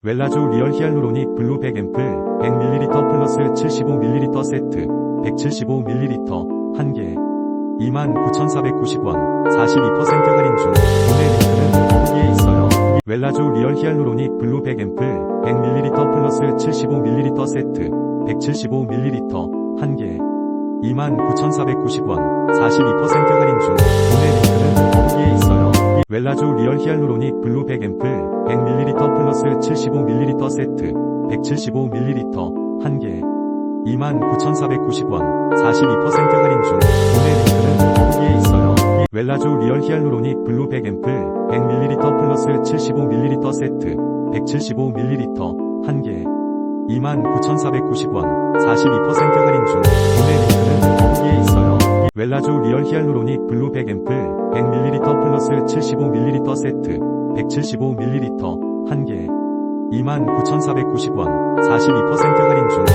웰라조 리얼 히알루로닉 블루 100 앰플 100ml 플러스 75ml 세트 175ml 1개 29,490원 42% 할인 중 구매 링크는 여기에 있어요. 웰라조 리얼 히알루로닉 블루 100 앰플 100ml 플러스 75ml 세트 175ml 1개 29,490원 42% 할인 중 구매 링크는 여기에 있어요. 웰라조 리얼 히알루로닉 블루 100 앰플 100ml 플러스 75ml 세트 175ml 1개 29,490원 42% 할인 중 구매 링크는 여기에 있어요. 웰라조 리얼 히알루로닉 블루 100앰플 100ml 플러스 75ml 세트 175ml 1개 29,490원 42% 할인 중 구매 링크는 여기에 있어요. 웰라조 리얼 히알루로닉 블루 100앰플 100ml 플러스 75ml 세트 175ml 1개 29,490원 42% 할인 중